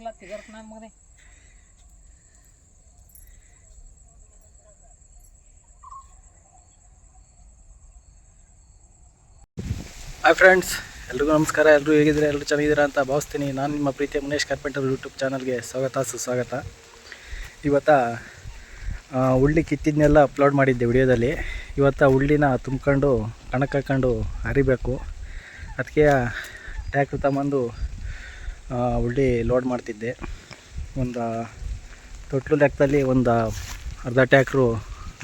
ಬರಲ್ಲ ನಾನು hi friends ಎಲ್ರಿಗೂ ನಮಸ್ಕಾರ ಎಲ್ಲರೂ ಹೇಗಿದ್ರೆ ಎಲ್ಲರೂ ಚೆನ್ನಾಗಿದ್ದೀರಾ ಅಂತ ಭಾವಿಸ್ತೀನಿ. ನಾನು ನಿಮ್ಮ ಪ್ರೀತಿಯ ಮುನೇಶ್ ಕಾರ್ಪೆಂಟರ್ ಯೂಟ್ಯೂಬ್ ಚಾನಲ್ಗೆ ಸ್ವಾಗತ, ಸುಸ್ವಾಗತ. ಇವತ್ತ ಉಳ್ಳಿ ಕಿತ್ತಿದ್ನೆಲ್ಲ ಅಪ್ಲೋಡ್ ಮಾಡಿದ್ದೆ ವಿಡಿಯೋದಲ್ಲಿ. ಇವತ್ತು ಉಳ್ಳಿನ ತುಂಬ್ಕೊಂಡು, ಕಣಕ್ಕೆ ಹಾಕ್ಕೊಂಡು ಹರಿಬೇಕು. ಅದಕ್ಕೆ ಟ್ಯಾಕ್ಟ್ರ್ ತಗೊಂಬಂದು ಉಳ್ಳಿ ಲೋಡ್ ಮಾಡ್ತಿದ್ದೆ. ಒಂದು ತೊಟ್ಲು ಲೆಕ್ಕದಲ್ಲಿ ಒಂದು ಅರ್ಧ ಟ್ಯಾಕ್ರು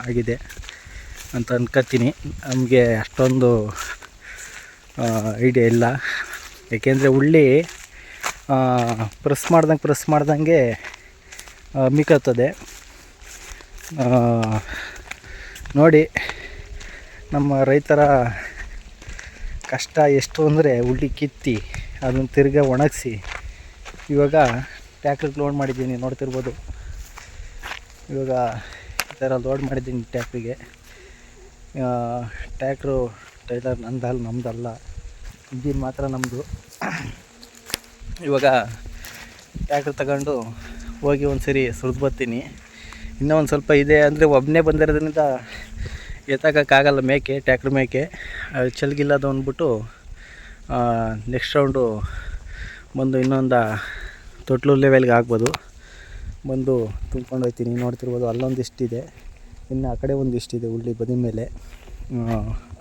ಆಗಿದೆ ಅಂತ ಅನ್ಕೋತೀನಿ ನಮಗೆ ಅಷ್ಟೊಂದು ಐಡಿಯಾ ಇಲ್ಲ. ಏಕೆಂದರೆ ಉಳ್ಳಿ ಪ್ರೆಸ್ ಮಾಡ್ದಂಗೆ ಪ್ರೆಸ್ ಮಾಡ್ದಂಗೆ ಮಿಕ್ಕತ್ತದೆ. ನೋಡಿ, ನಮ್ಮ ರೈತರ ಕಷ್ಟ ಎಷ್ಟು ಅಂದರೆ ಉಳ್ಳಿ ಕಿತ್ತಿ, ಅದನ್ನು ತಿರ್ಗಾ ಒಣಗಿಸಿ. ಇವಾಗ ಟ್ಯಾಕ್ಟ್ರಿಗೆ ಲೋಡ್ ಮಾಡಿದ್ದೀನಿ, ನೋಡ್ತಿರ್ಬೋದು. ಇವಾಗ ಈ ಥರ ಲೋಡ್ ಮಾಡಿದ್ದೀನಿ ಟ್ಯಾಕ್ಟ್ರಿಗೆ ಟ್ಯಾಕ್ಟ್ರು ಟೈಲರ್ ನಂದಲ್ಲ ನಮ್ಮದಲ್ಲ ಇಂಜಿನ್ ಮಾತ್ರ ನಮ್ಮದು ಇವಾಗ ಟ್ಯಾಕ್ಟ್ರ್ ತಗೊಂಡು ಹೋಗಿ ಒಂದು ಸರಿ ಸುರಿದು ಬರ್ತೀನಿ. ಇನ್ನೂ ಒಂದು ಸ್ವಲ್ಪ ಇದೆ ಅಂದರೆ ಒಬ್ಬನೇ ಬಂದಿರೋದ್ರಿಂದ ಎತ್ತಕ್ಕಾಗಲ್ಲ ಮೇಕೆ ಟ್ಯಾಕ್ಟ್ರ್ ಮೇಕೆ. ಅದು ಚಲ್ಗಿಲ್ಲದು ಅಂದ್ಬಿಟ್ಟು ನೆಕ್ಸ್ಟ್ ರೌಂಡು ಬಂದು ಇನ್ನೊಂದು ತೊಟ್ಲು ಲೆವೆಲ್ಗೆ ಆಗ್ಬೋದು. ಬಂದು ತುಂಬ್ಕೊಂಡು ಹೋಗ್ತೀನಿ ನೋಡ್ತಿರ್ಬೋದು ಅಲ್ಲೊಂದಿಷ್ಟಿದೆ. ಇನ್ನು ಆ ಕಡೆ ಒಂದಿಷ್ಟಿದೆ ಹುಳ್ಳಿ ಬದಿ ಮೇಲೆ.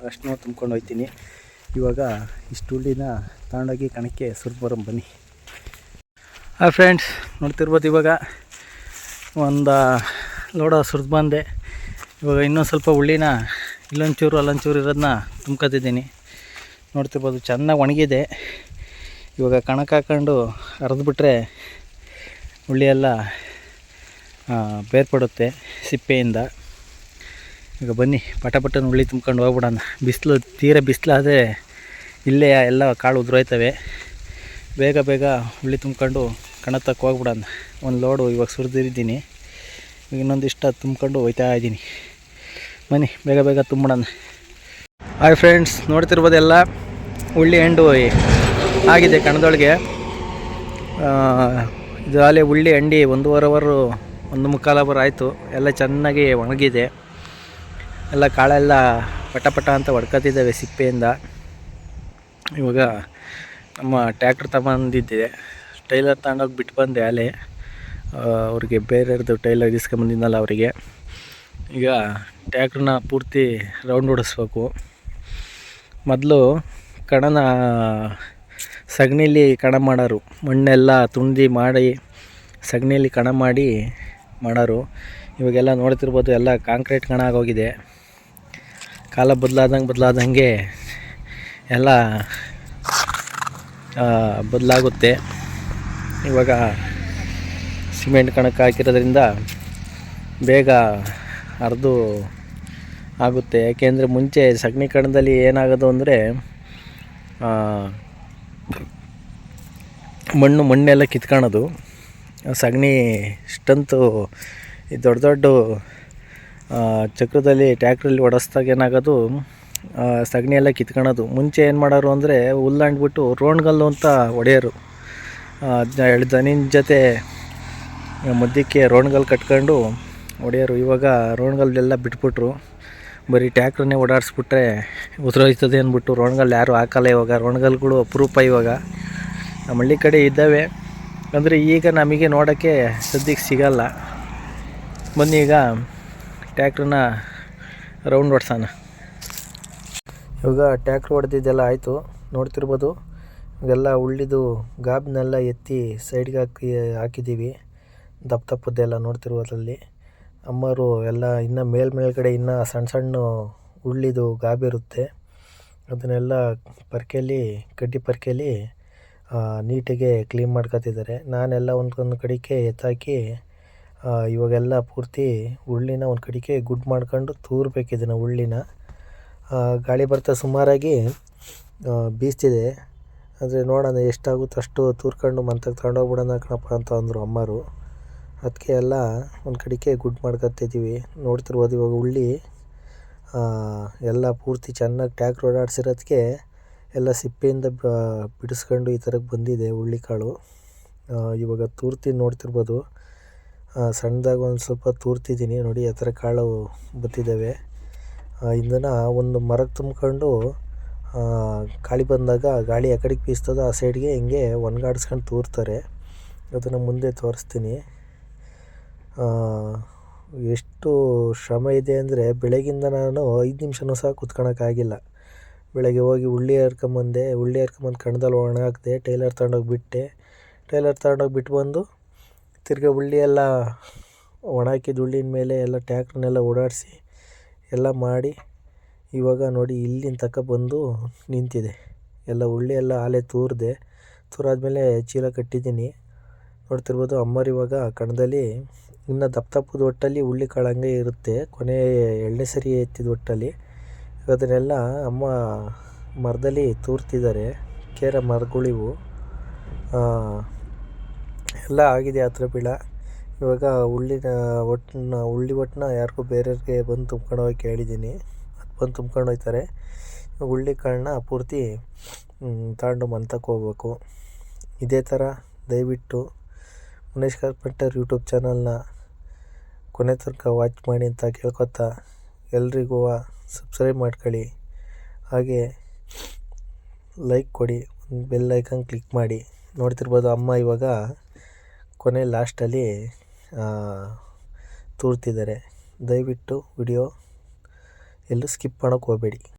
ಅಷ್ಟನ್ನು ತುಂಬ್ಕೊಂಡು ಹೋಗ್ತೀನಿ ಇವಾಗ ಇಷ್ಟು ಹುಳ್ಳಿನ ತಗೊಂಡೋಗಿ ಕಣಕ್ಕೆ ಸುರಿದು ಬರೋಣ ಬನ್ನಿ. ಹಾಂ ಫ್ರೆಂಡ್ಸ್, ನೋಡ್ತಿರ್ಬೋದು ಇವಾಗ ಒಂದು ಲೋಡ ಸುರಿದು ಬಂದೆ. ಇವಾಗ ಇನ್ನೊಂದು ಸ್ವಲ್ಪ ಹುಳ್ಳಿನ ಇಲ್ಲೊಂಚೂರು ಅಲ್ಲೊಂಚೂರು ಇರೋದನ್ನ ತುಂಬ್ಕೊತಿದ್ದೀನಿ. ನೋಡ್ತಿರ್ಬೋದು ಚೆನ್ನಾಗಿ ಒಣಗಿದೆ. ಇವಾಗ ಕಣಕ್ಕೆ ಹಾಕ್ಕೊಂಡು ಹರಿದ್ಬಿಟ್ರೆ ಹುಳಿಯೆಲ್ಲ ಬೇರ್ಪಡುತ್ತೆ ಸಿಪ್ಪೆಯಿಂದ. ಈಗ ಬನ್ನಿ, ಪಟ ಪಟನ ಹುಳಿ ತುಂಬ್ಕೊಂಡು ಹೋಗ್ಬಿಡೋಣ. ಬಿಸಿಲು, ತೀರ ಬಿಸಿಲಾದರೆ ಇಲ್ಲೇ ಎಲ್ಲ ಕಾಳು ಉದುರೋಯ್ತವೆ. ಬೇಗ ಬೇಗ ಹುಳಿ ತುಂಬ್ಕೊಂಡು ಕಣತ್ತಕ್ಕೆ ಹೋಗ್ಬಿಡೋಣ. ಒಂದು ಲೋಡು ಇವಾಗ ಸುರಿದಿದ್ದೀನಿ ಈಗ ಇನ್ನೊಂದಿಷ್ಟು ತುಂಬ್ಕೊಂಡು ಹೋಯ್ತಾ ಇದ್ದೀನಿ. ಬನ್ನಿ, ಬೇಗ ಬೇಗ ತುಂಬಿಡೋಣ ಹಾಯ್ ಫ್ರೆಂಡ್ಸ್, ನೋಡ್ತಿರ್ಬೋದೆಲ್ಲ? ಹುಳ್ಳಿ ಎಂಡು ಆಗಿದೆ ಕಣದೊಳಗೆ. ಆ, ಇದು ಅಲ್ಲೇ ಉಳ್ಳಿ ಅಂಡಿ ಒಂದೂವರೆ ಅವರು ಒಂದು ಮುಕ್ಕಾಲು ಅವರ್ ಆಯಿತು. ಎಲ್ಲ ಚೆನ್ನಾಗಿ ಒಣಗಿದೆ. ಎಲ್ಲ ಕಾಳೆಲ್ಲ ಪಟ ಪಟ ಅಂತ ಹೊಡ್ಕೊತಿದ್ದಾವೆ ಸಿಪ್ಪೆಯಿಂದ. ಇವಾಗ ನಮ್ಮ ಟ್ಯಾಕ್ಟ್ರ್ ತಗೊಂಡಿದ್ದೆ ಟೈಲರ್ ತಗೊಂಡೋಗಿ ಬಿಟ್ಟು ಬಂದೆ ಅಲ್ಲಿ ಅವ್ರಿಗೆ ಬೇರೆಯವ್ರದ್ದು ಟೈಲರ್ ಇಸ್ಕೊಂಬಂದಿದ್ದಲ್ಲ ಅವರಿಗೆ. ಈಗ ಟ್ಯಾಕ್ಟ್ರನ್ನ ಪೂರ್ತಿ ರೌಂಡ್ ಹೊಡಿಸ್ಬೇಕು ಮೊದಲು ಕಣನ ಸಗಣಿಲಿ ಕಣ ಮಾಡೋರು. ಮಣ್ಣೆಲ್ಲ ತುಂಡಿ ಮಾಡಿ ಸಗಣಿಲಿ ಕಣ ಮಾಡಿ ಮಾಡೋರು. ಇವಾಗೆಲ್ಲ ನೋಡ್ತಿರ್ಬೋದು ಎಲ್ಲ ಕಾಂಕ್ರೀಟ್ ಕಣ ಆಗೋಗಿದೆ. ಕಾಲ ಬದಲಾದಂಗೆ ಬದಲಾದಂಗೆ ಎಲ್ಲ ಬದಲಾಗುತ್ತೆ. ಇವಾಗ ಸಿಮೆಂಟ್ ಕಣಕ್ಕೆ ಹಾಕಿರೋದ್ರಿಂದ ಬೇಗ ಅರ್ದು ಆಗುತ್ತೆ. ಯಾಕೆಂದರೆ ಮುಂಚೆ ಸಗಣಿ ಕಣದಲ್ಲಿ ಏನಾಗೋದು ಅಂದರೆ ಮಣ್ಣು ಮಣ್ಣೆಲ್ಲ ಕಿತ್ಕೊಳೋದು ಸಗಣಿ ಇಷ್ಟಂತೂ ಈ ದೊಡ್ಡ ದೊಡ್ಡ ಚಕ್ರದಲ್ಲಿ ಟ್ಯಾಕ್ಟ್ರಲ್ಲಿ ಹೊಡೆಸ್ದಾಗ ಏನಾಗೋದು ಸಗಣಿ ಎಲ್ಲ ಕಿತ್ಕೊಳೋದು ಮುಂಚೆ ಏನು ಮಾಡೋರು ಅಂದರೆ ಹುಲ್ಲಂಡ್ಬಿಟ್ಟು ರೋಣ್ಗಲ್ಲು ಅಂತ ಜ- ಎರಡು ದನಿನ ಜೊತೆ ಮಧ್ಯಕ್ಕೆ ರೋಣ್ಗಲ್ ಕಟ್ಕೊಂಡು ಒಡೆಯೋರು ಇವಾಗ ರೋಣ್ಗಲ್ಲೆಲ್ಲ ಬಿಟ್ಬಿಟ್ರು. ಬರೀ ಟ್ಯಾಕ್ಟ್ರನ್ನೇ ಓಡಾಡಿಸ್ಬಿಟ್ರೆ ಉದುರೋಯ್ತದೆ ಅಂದ್ಬಿಟ್ಟು ರೋಣ್ಗಲ್ ಯಾರು ಹಾಕಲ್ಲ ಇವಾಗ. ರೋಣ್ಗಲ್ಗಳು ಅಪರೂಪ ಇವಾಗ. ನಮ್ಮ ಹಳ್ಳಿ ಕಡೆ ಇದ್ದಾವೆ. ಅಂದರೆ ಈಗ ನಮಗೆ ನೋಡೋಕ್ಕೆ ಸದ್ಯಕ್ಕೆ ಸಿಗಲ್ಲ. ಬನ್ನಿ ಈಗ ಟ್ಯಾಕ್ಟ್ರನ್ನ ರೌಂಡ್ ಹೊಡ್ಸೋಣ ಇವಾಗ ಟ್ಯಾಕ್ಟ್ರ್ ಹೊಡೆದಿದ್ದೆಲ್ಲ ಆಯಿತು. ನೋಡ್ತಿರ್ಬೋದು. ಇವೆಲ್ಲ ಉಳ್ಳಿದು ಗಾಬ್ನೆಲ್ಲ ಎತ್ತಿ ಸೈಡ್ಗೆ ಹಾಕಿ ಹಾಕಿದ್ದೀವಿ. ದಪ್ಪ ದಪ್ಪದ್ದೆಲ್ಲ ನೋಡ್ತಿರ್ಬೋದಲ್ಲಿ ಅಮ್ಮರು ಎಲ್ಲ ಇನ್ನು ಮೇಲ್ ಮೇಲ್ಗಡೆ ಇನ್ನು ಸಣ್ಣ ಸಣ್ಣ ಉಳ್ಳಿದು ಗಾಬಿರುತ್ತೆ ಅದನ್ನೆಲ್ಲ ಪರ್ಕೆಯಲ್ಲಿ ಕಡ್ಡಿ ಪರ್ಕೆಯಲ್ಲಿ ನೀಟಾಗೆ ಕ್ಲೀನ್ ಮಾಡ್ಕೊತಿದ್ದಾರೆ ನಾನೆಲ್ಲ ಒಂದೊಂದು ಕಡೆಗೆ ಎತ್ತಾಕಿ ಇವಾಗೆಲ್ಲ ಪೂರ್ತಿ ಉಳ್ಳಿನ ಒಂದು ಕಡಿಕೆ ಗುಡ್ ಮಾಡ್ಕೊಂಡು ತೂರ್ಬೇಕು ಇದನ್ನು ಗಾಳಿ ಬರ್ತಾ ಸುಮಾರಾಗಿ ಬೀಸ್ತಿದೆ. ಆದರೆ ನೋಡೋಣ ಎಷ್ಟಾಗುತ್ತೋ ಅಷ್ಟು ತೂರ್ಕೊಂಡು ಮಂತಕ್ಕೆ ತಗೊಂಡೋಗ್ಬಿಡೋಣ ಕಣಪ್ಪ ಅಂತ ಅಂದರು ಅಮ್ಮರು. ಅದಕ್ಕೆ ಎಲ್ಲ ಒಂದು ಕಡೆಗೆ ಗುಡ್ ಮಾಡ್ಕೊತಿದ್ದೀವಿ ನೋಡ್ತಿರ್ಬೋದು ಇವಾಗ ಉಳ್ಳಿ ಎಲ್ಲ ಪೂರ್ತಿ ಚೆನ್ನಾಗಿ ಟ್ಯಾಕ್ ಓಡಾಡ್ಸಿರೋದಕ್ಕೆ ಎಲ್ಲ ಸಿಪ್ಪೆಯಿಂದ ಬಿಡಿಸ್ಕೊಂಡು ಈ ಥರಕ್ಕೆ ಬಂದಿದೆ ಹುಳ್ಳಿಕಾಳು ಕಾಳು. ಇವಾಗ ತೂರ್ತಿ ನೋಡ್ತಿರ್ಬೋದು. ಸಣ್ಣದಾಗಿ ಒಂದು ಸ್ವಲ್ಪ ತೂರ್ತಿದ್ದೀನಿ. ನೋಡಿ, ಆ ಥರ ಕಾಳು ಬತ್ತಿದ್ದಾವೆ ಇಂದನ ಒಂದು ಮರಕ್ಕೆ ತುಂಬ್ಕೊಂಡು ಗಾಳಿ ಬಂದಾಗ ಗಾಳಿ ಆ ಕಡೆಗೆ ಬೀಸ್ತದೋ, ಆ ಸೈಡ್ಗೆ ಹಿಂಗೆ ಒಣಗಾಡಿಸ್ಕೊಂಡು ತೂರ್ತಾರೆ. ಅದನ್ನು ಮುಂದೆ ತೋರಿಸ್ತೀನಿ. ಎಷ್ಟು ಶ್ರಮ ಇದೆ ಅಂದರೆ ಬೆಳಗಿಂದ ನಾನು ಐದು ನಿಮಿಷನೂ ಸಹ ಕುತ್ಕೊಳಕ್ಕಾಗಿಲ್ಲ ಬೆಳಗ್ಗೆ ಹೋಗಿ ಉಳ್ಳಿ ಹರ್ಕೊಂಬಂದೆ ಉಳ್ಳಿ ಹರ್ಕೊಂಬಂದು ಕಣದಲ್ಲಿ ಒಣಗಾಕಿದೆ ಟೈಲರ್ ತಗೊಂಡೋಗಿ ಬಿಟ್ಟೆ. ಟೈಲರ್ ತಗೊಂಡೋಗಿ ಬಿಟ್ಟು ಬಂದು ತಿರ್ಗಿ ಉಳ್ಳಿ ಎಲ್ಲ ಒಣ ಹಾಕಿದ ಉಳ್ಳಿನ ಮೇಲೆ ಎಲ್ಲ ಟ್ಯಾಕ್ಟ್ರನ್ನೆಲ್ಲ ಓಡಾಡಿಸಿ ಎಲ್ಲ ಮಾಡಿ ಇವಾಗ ನೋಡಿ ಇಲ್ಲಿನ ತನಕ ಬಂದು ನಿಂತಿದೆ. ಎಲ್ಲ ಉಳ್ಳಿ ಎಲ್ಲ ಆಲೆ ತೂರಿದೆ ಮೇಲೆ ಚೀಲ ಕಟ್ಟಿದ್ದೀನಿ. ನೋಡ್ತಿರ್ಬೋದು ಅಮ್ಮರು ಇವಾಗ ಕಣದಲ್ಲಿ ಇನ್ನು ದಪ್ಪ ದಪ್ಪದ ಒಟ್ಟಲ್ಲಿ ಉಳ್ಳಿ ಕಾಳು ಹಂಗೆ ಇರುತ್ತೆ. ಕೊನೆ ಎರಡನೇ ಸರಿ ಎತ್ತಿದ ಒಟ್ಟಲ್ಲಿ. ಅದನ್ನೆಲ್ಲ ಅಮ್ಮ ಮರದಲ್ಲಿ ತೂರ್ತಿದ್ದಾರೆ. ಕೇರ ಮರಗಳಿವು. ಎಲ್ಲ ಆಗಿದೆ ಹತ್ರ ಬೀಳ ಇವಾಗ ಉಳ್ಳಿನ ಒಟ್ಟನ್ನ ಉಳ್ಳಿ ಒಟ್ಟನ್ನ ಯಾರಿಗೂ ಬೇರೆಯವ್ರಿಗೆ ಬಂದು ತುಂಬ್ಕೊಂಡು ಹೋಗಿ ಕೇಳಿದ್ದೀನಿ. ಅದು ಬಂದು ತುಂಬ್ಕೊಂಡು ಹೋಗ್ತಾರೆ. ಹುಳ್ಳಿ ಕಾಳನ್ನ ಪೂರ್ತಿ ತಗೊಂಡು ಮಂತಕ್ಕೆ ಹೋಗ್ಬೇಕು. ಇದೇ ಥರ ದಯವಿಟ್ಟು ಮುನೇಶ್ ಕಾರ್ಪೆಂಟರ್ ಯೂಟ್ಯೂಬ್ ಚಾನಲ್ನ ಕೊನೆ ತನಕ ವಾಚ್ ಮಾಡಿ ಅಂತ ಕೇಳ್ಕೊತಾ ಎಲ್ರಿಗೂ ಸಬ್ಸ್ಕ್ರೈಬ್ ಮಾಡ್ಕೊಳ್ಳಿ. ಹಾಗೆ ಲೈಕ್ ಕೊಡಿ ಬೆಲ್ ಐಕನ್ ಕ್ಲಿಕ್ ಮಾಡಿ. ನೋಡ್ತಿರ್ಬೋದು ಅಮ್ಮ ಇವಾಗ ಕೊನೆ ಲಾಸ್ಟಲ್ಲಿ ತೂರ್ತಿದ್ದಾರೆ. ದಯವಿಟ್ಟು ವಿಡಿಯೋ ಎಲ್ಲೂ ಸ್ಕಿಪ್ ಮಾಡೋಕ್ಕೆ ಹೋಗಬೇಡಿ.